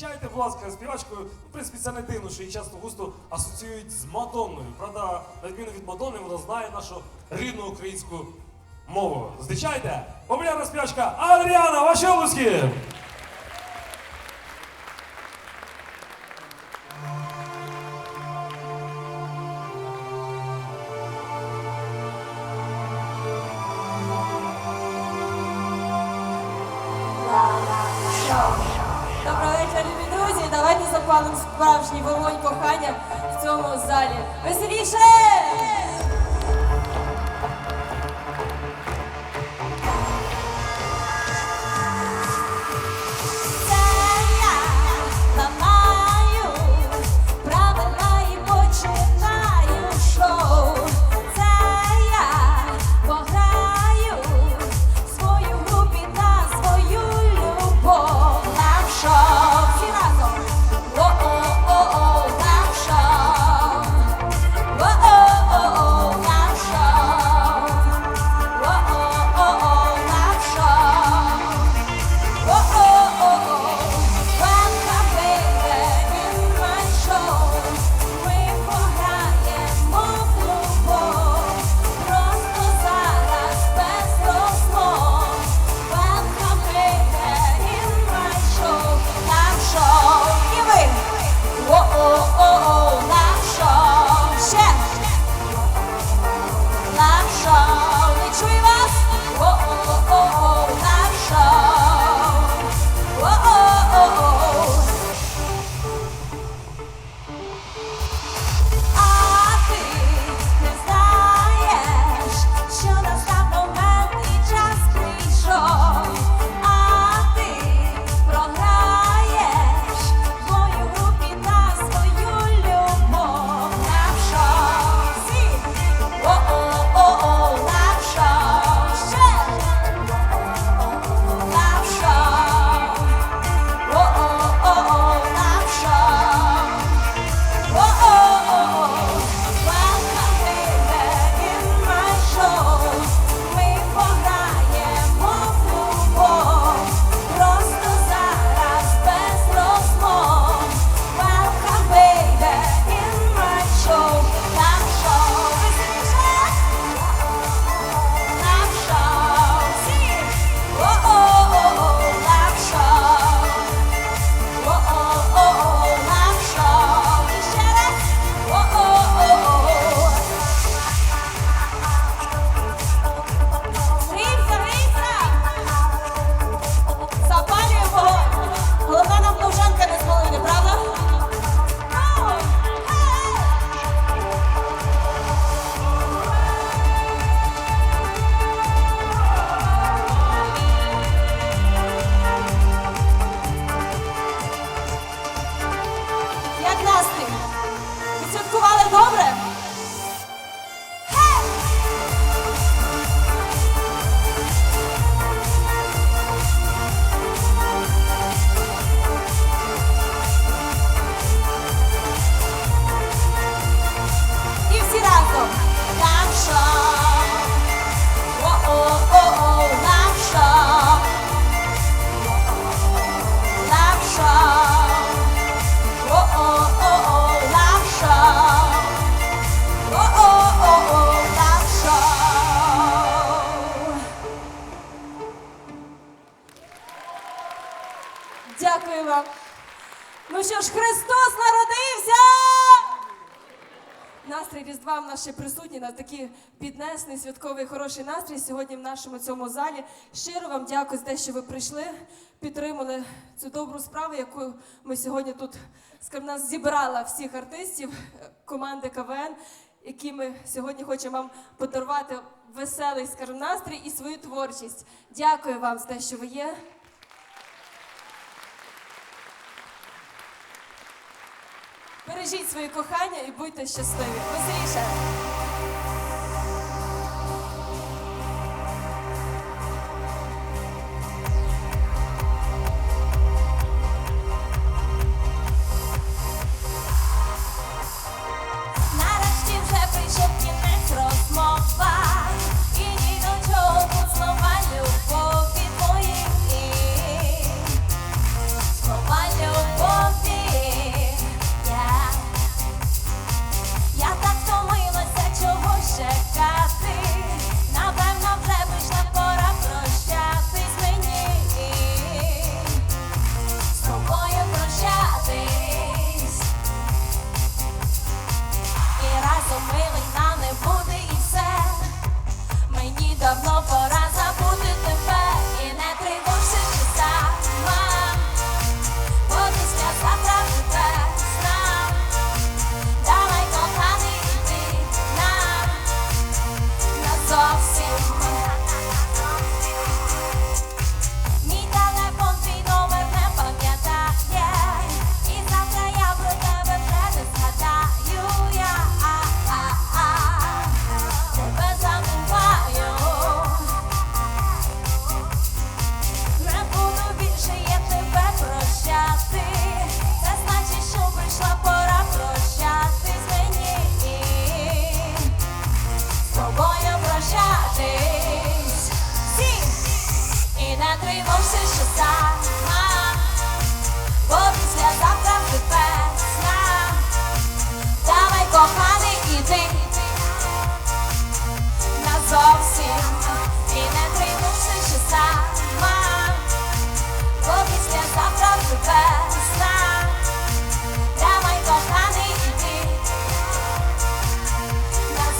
Зустрічайте, ласка, співачкою. В принципі, це не дивно, що її часто густо асоціюють з Мадонною. Правда, на відміну від Мадонни, вона знає нашу рідну українську мову. Зустрічайте! Популярна співачка Адріана, ваші в цьому залі. Веселіше! Nothing. Ну що ж, Христос народився! Настрій Різдва в нас ще присутній, на такий піднесений, святковий, хороший настрій сьогодні в нашому цьому залі. Щиро вам дякую за те, що ви прийшли, підтримали цю добру справу, яку ми сьогодні тут скажімо, нас зібрала всіх артистів команди КВН, які ми сьогодні хочемо вам подарувати веселий, скажімо, настрій і свою творчість. Дякую вам за те, що ви є. Бережіть свої кохання і будьте щасливі. Веселіше!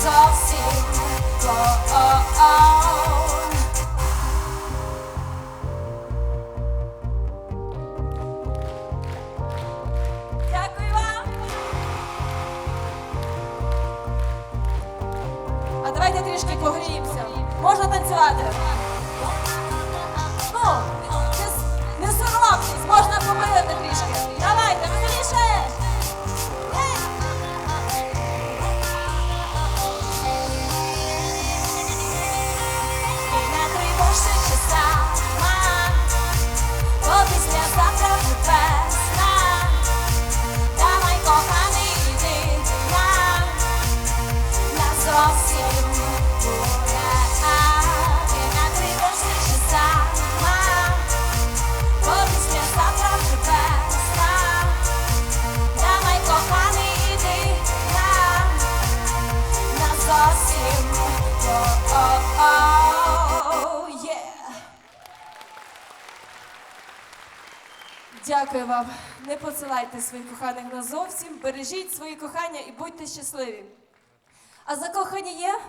top seat. Oh, uh, oh, uh, oh. Uh. Дякую вам. Не посилайте своїх коханих назовсім. Бережіть свої кохання і будьте щасливі. А закохані є?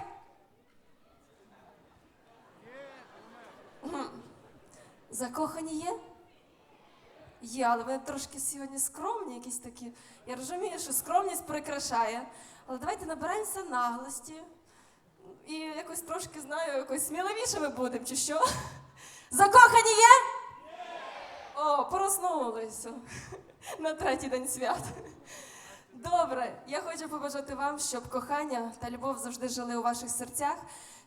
Закохані є? Є, але ви трошки сьогодні скромні, якісь такі. Я розумію, що скромність прикрашає. Але давайте набираємося наглості. І якось трошки знаю, якось сміливішими будемо, чи що? Закохані є? О, проснулися на третій день свят. Добре, я хочу побажати вам, щоб кохання та любов завжди жили у ваших серцях,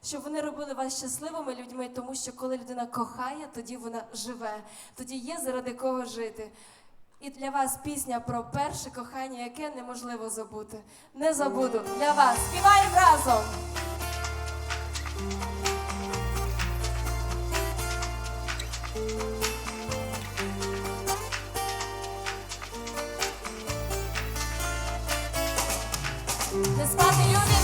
щоб вони робили вас щасливими людьми, тому що коли людина кохає, тоді вона живе, тоді є заради кого жити. І для вас пісня про перше кохання, яке неможливо забути. Не забуду. Для вас. Співаємо разом! Не спати,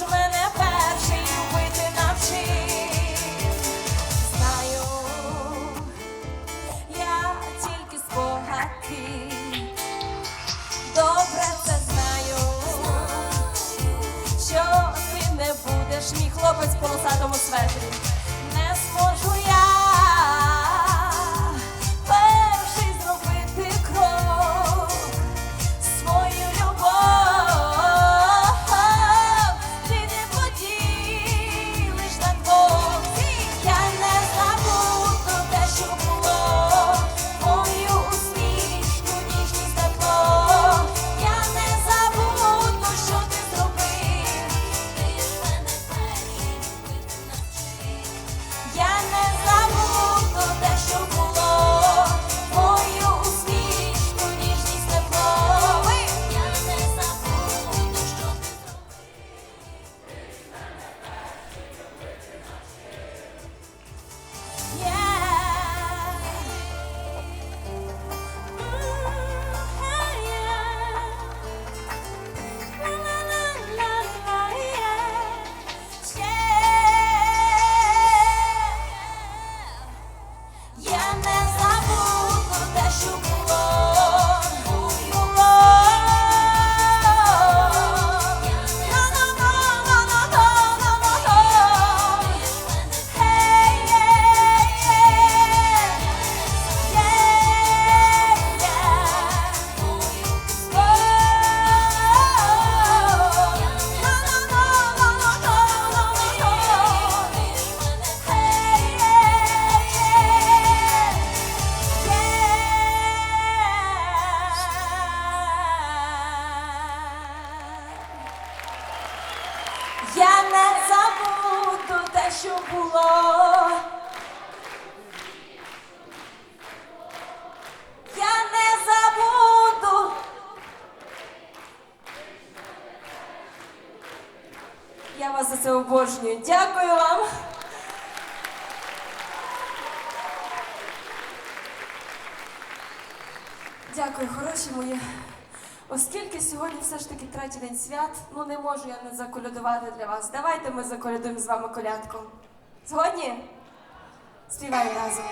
мене перший любити навчив. Знаю, я тільки спогади. Добре це знаю, що ти не будеш мій хлопець в полосатому светрі. Що було. Я не забуду. Я вас за це обожнюю. Дякую вам. Дякую, хороші мої. Оскільки сьогодні все ж таки третій день свят, ну не можу я не заколядувати для вас. Давайте ми заколядуємо з вами колядку. Згодні? Співаємо разом.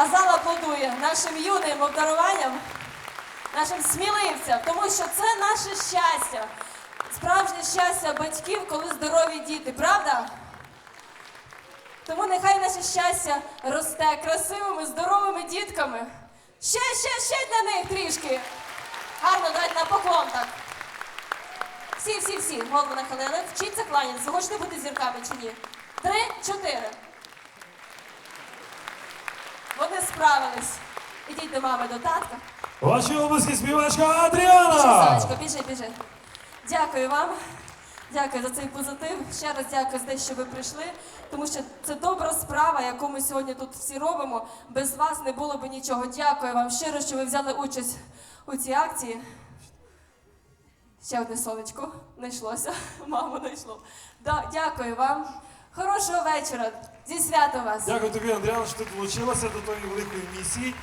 А зал аплодує нашим юним обдаруванням, нашим сміливцям, тому що це наше щастя. Справжнє щастя батьків, коли здорові діти, правда? Тому нехай наше щастя росте красивими, здоровими дітками. Ще, ще, ще для них трішки. Гарно давайте на поклон так. Всі, всі, всі, голову нахилили. Вчіться кланятися. Хочете бути зірками чи ні? Три, чотири. Вони справились. Ідіть до мами, до татка. Ваші обласки співачка Адріана! Сонечко, біжи, біжи. Дякую вам. Дякую за цей позитив. Ще раз дякую за те, що ви прийшли, тому що це добра справа, яку ми сьогодні тут всі робимо. Без вас не було б нічого. Дякую вам щиро, що ви взяли участь у цій акції. Ще одне сонечко знайшлося. Мамо, знайшло. Да, дякую вам. Хорошого вечора. Зі святом вас. Дякую тобі, Андріана, що ти долучилася до тої великої місії.